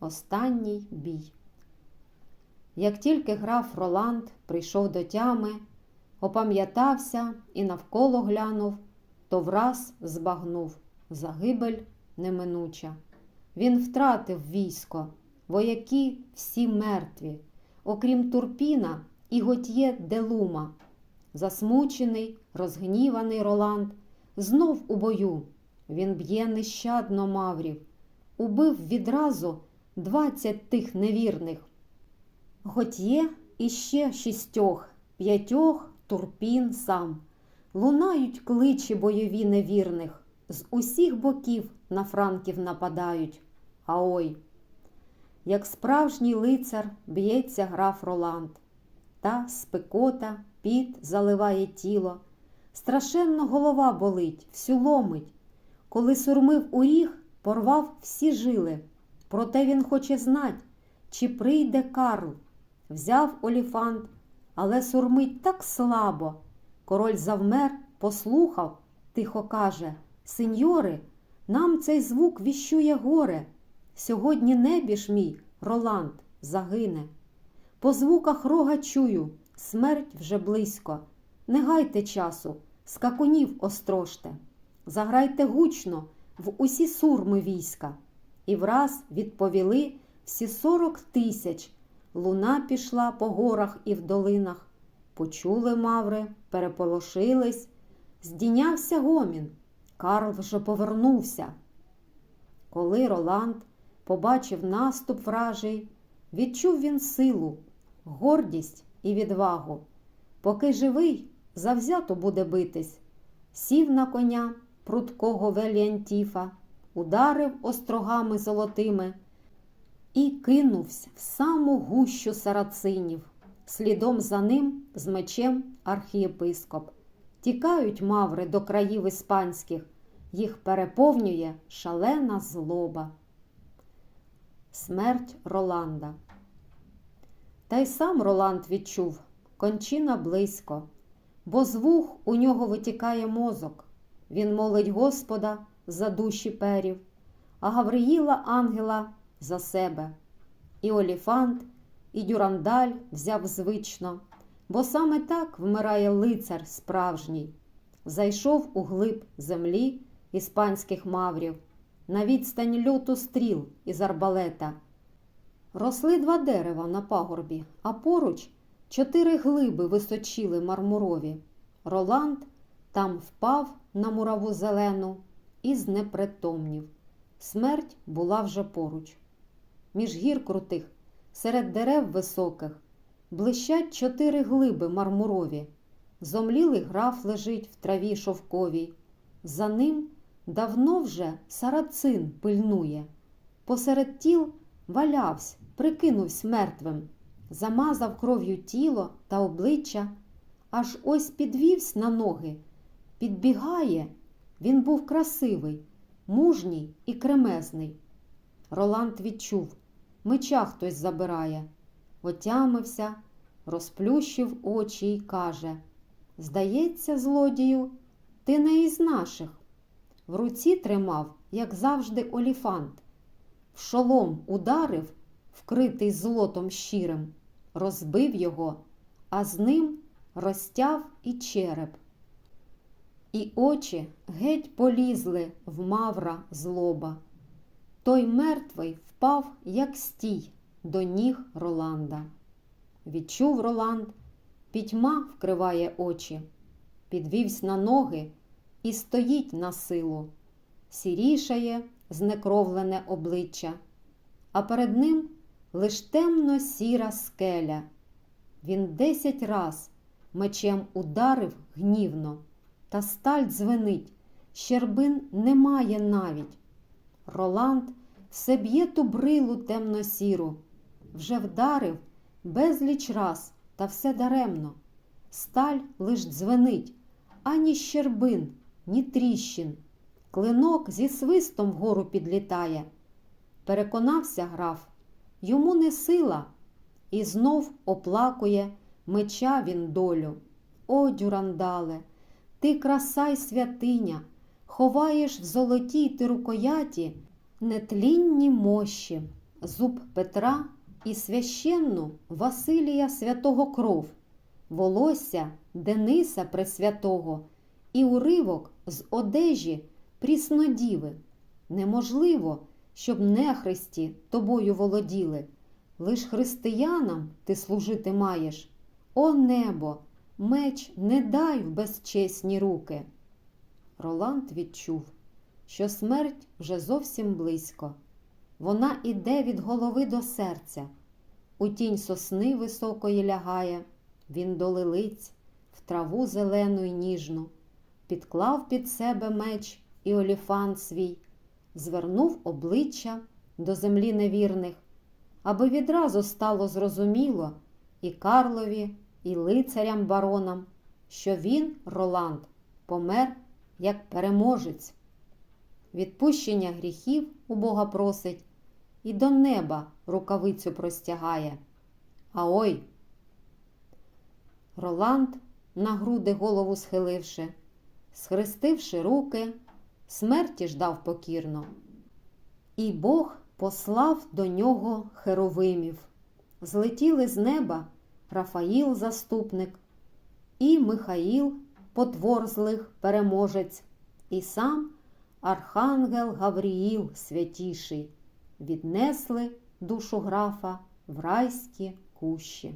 Останній бій. Як тільки граф Роланд прийшов до тями, опам'ятався і навколо глянув, то враз збагнув загибель неминуча. Він втратив військо, вояки всі мертві, окрім Турпіна і Готьє Делума. Засмучений, розгніваний Роланд, знов у бою. Він б'є нещадно маврів, убив відразу двадцять тих невірних. Готьє іще шістьох, п'ятьох турпін сам. Лунають кличі бойові невірних, з усіх боків на франків нападають. А ой, як справжній лицар б'ється граф Роланд, та спекота, піт заливає тіло. Страшенно голова болить, всю ломить. Коли сурмив у ріг, порвав всі жили. Проте він хоче знать, чи прийде Карл. Взяв оліфант, але сурмить так слабо. Король завмер, послухав, тихо каже Сеньори, нам цей звук віщує горе. Сьогодні небіж мій, Роланд, загине. По звуках рога чую, смерть вже близько. Не гайте часу, скакунів острожте. Заграйте гучно в усі сурми війська. І враз відповіли всі сорок тисяч. Луна пішла по горах і в долинах. Почули маври, переполошились. Здійнявся гомін. Карл вже повернувся. Коли Роланд побачив наступ вражий, відчув він силу, гордість і відвагу. Поки живий, завзято буде битись. Сів на коня прудкого Веліантіфа, ударив острогами золотими і кинувся в саму гущу сарацинів. Слідом за ним з мечем архієпископ. Тікають маври до країв іспанських, їх переповнює шалена злоба. Смерть Роланда. Та й сам Роланд відчув кончина близько, бо з вух у нього витікає мозок. Він молить Господа за душі перів, а Гавриїла ангела за себе. І Оліфант, і Дюрандаль взяв звично, бо саме так вмирає лицар справжній. Зайшов у глиб землі іспанських маврів, на відстань льоту стріл із арбалета. Росли два дерева на пагорбі, а поруч чотири глиби височили мармурові. Роланд там впав на мураву зелену і знепритомнів. Смерть була вже поруч. Між гір крутих, серед дерев високих, блищать чотири глиби мармурові. Зомлілий граф лежить в траві шовковій. За ним давно вже сарацин пильнує. Посеред тіл валявсь, прикинувсь мертвим, замазав кров'ю тіло та обличчя, аж ось підвівсь на ноги. Підбігає, він був красивий, мужній і кремезний. Роланд відчув, меча хтось забирає, отямився, розплющив очі й каже Здається, злодію, ти не із наших. В руці тримав, як завжди, оліфант. В шолом ударив, вкритий злотом щирим, розбив його, а з ним розтяв і череп. І очі геть полізли в мавра злоба. Той мертвий впав, як стій, до ніг Роланда. Відчув Роланд, пітьма вкриває очі, підвівсь на ноги і стоїть на силу, сірішає знекровлене обличчя, а перед ним лиш темно сіра скеля. Він десять раз мечем ударив гнівно, та сталь дзвенить, щербин немає навіть. Роланд все б'є ту брилу темно-сіру, вже вдарив безліч раз, та все даремно. Сталь лиш дзвенить, ані щербин, ні тріщин. Клинок зі свистом вгору підлітає. Переконався граф, йому не сила, і знов оплакує меча він долю. О, дюрандале, ти краса й святиня, ховаєш в золотій ти рукояті нетлінні мощі, зуб Петра і священну Василія святого кров, волосся Дениса Пресвятого і уривок з одежі пріснодіви. Неможливо, щоб нехристі тобою володіли. Лиш християнам ти служити маєш. О небо, меч не дай в безчесні руки. Роланд відчув, що смерть вже зовсім близько. Вона іде від голови до серця. У тінь сосни високої лягає, він до лилиць, в траву зелену й ніжну, підклав під себе меч і оліфан свій, звернув обличчя до землі невірних, аби відразу стало зрозуміло і Карлові, і лицарям баронам, що він, Роланд, помер як переможець. Відпущення гріхів у Бога просить і до неба рукавицю простягає. А ой! Роланд, на груди голову схиливши, схрестивши руки, смерті ждав покірно. І Бог послав до нього херовимів. Злетіли з неба Рафаїл заступник, і Михаїл, потвор злих переможець, і сам Архангел Гавріїл святіший віднесли душу графа в райські кущі.